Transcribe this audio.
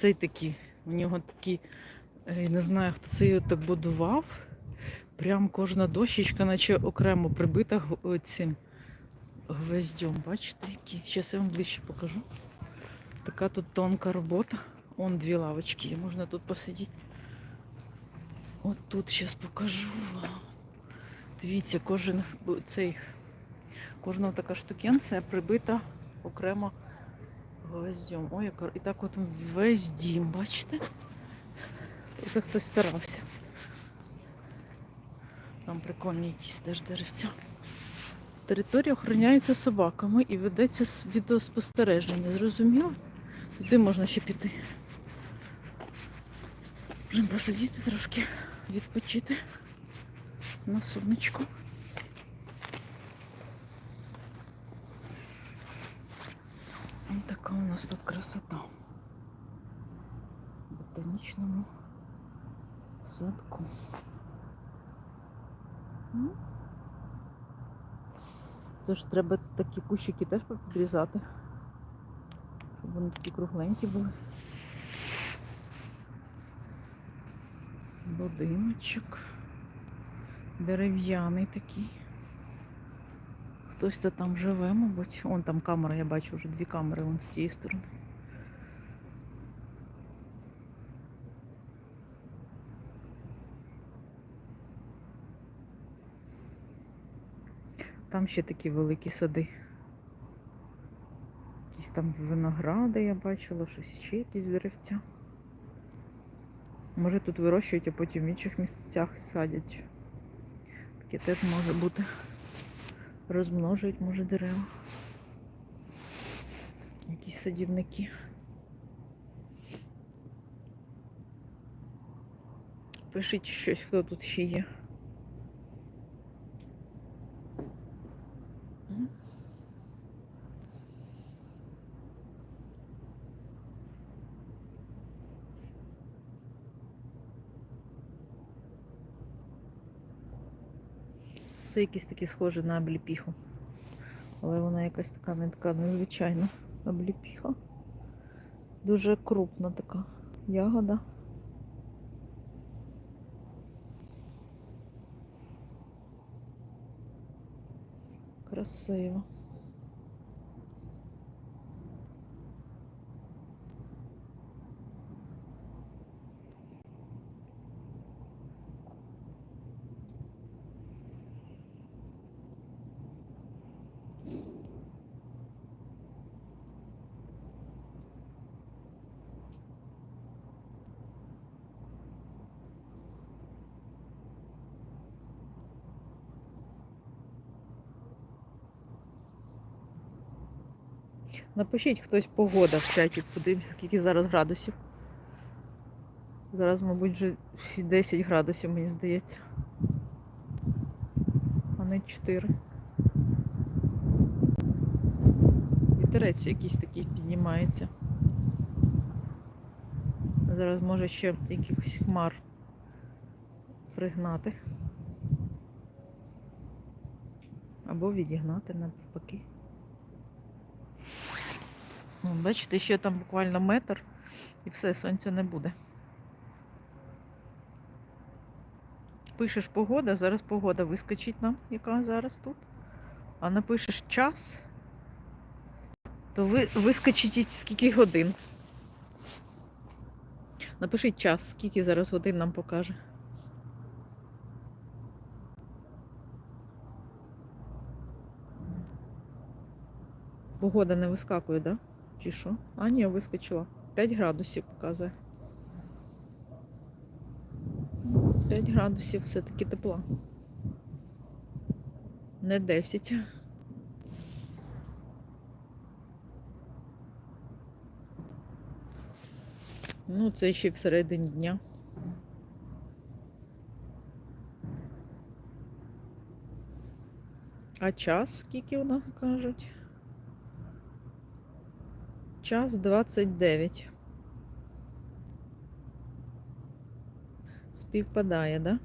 цей такий. У нього такий, е, не знаю, хто це його так будував. Прям кожна дощечка, наче окремо прибита цим гвоздем. Бачите, які? Зараз я вам ближче покажу. Така тут тонка робота. Он дві лавочки є, можна тут посидіти. От тут зараз покажу вам. Дивіться, кожен цей, кожна така штукенція прибита окремо гвоздем. Ой, і так от весь дім, бачите? Це хтось старався. Там прикольні якісь теж деревця. Територія охороняється собаками і ведеться відеоспостереження. Зрозуміло? Туди можна ще піти. Можемо посидіти трошки, відпочити на сонечку. Ось така у нас тут красота. В ботанічному садку. Тож треба такі кущики теж підрізати, щоб вони такі кругленькі були. Будиночок. Дерев'яний такий. Хтось то там живе, мабуть. Вон там камера, я бачу вже дві камери вон з тієї сторони. Там ще такі великі сади. Якісь там виногради я бачила, щось ще якісь деревця. Може тут вирощують, а потім в інших місцях садять. Таке теж може бути. Розмножують, може, дерева. Якісь садівники. Пишіть щось, хто тут ще є. Це якісь такі схожі на обліпіху. Але вона якась така не така незвичайна обліпіха. Дуже крупна така ягода. Красиво. Напишіть хтось погода в чаті, подивимося, скільки зараз градусів. Зараз, мабуть, вже всі 10 градусів, мені здається. А не 4. Вітерець якийсь такий піднімається. Зараз може ще якихось хмар пригнати. Або відігнати навпаки. Ну, бачите, ще там буквально метр і все, сонця не буде. Пишеш погода, зараз погода вискочить нам, яка зараз тут. А напишеш час, то ви, вискочить скільки годин. Напишіть час, скільки зараз годин нам покаже. Погода не вискакує, так? Да? Чи що? А, ні, вискочила. 5 градусів показує. 5 градусів все-таки тепла. Не 10. Ну, це ще й всередині дня. А час скільки у нас кажуть? Час 29. Співпадає, да?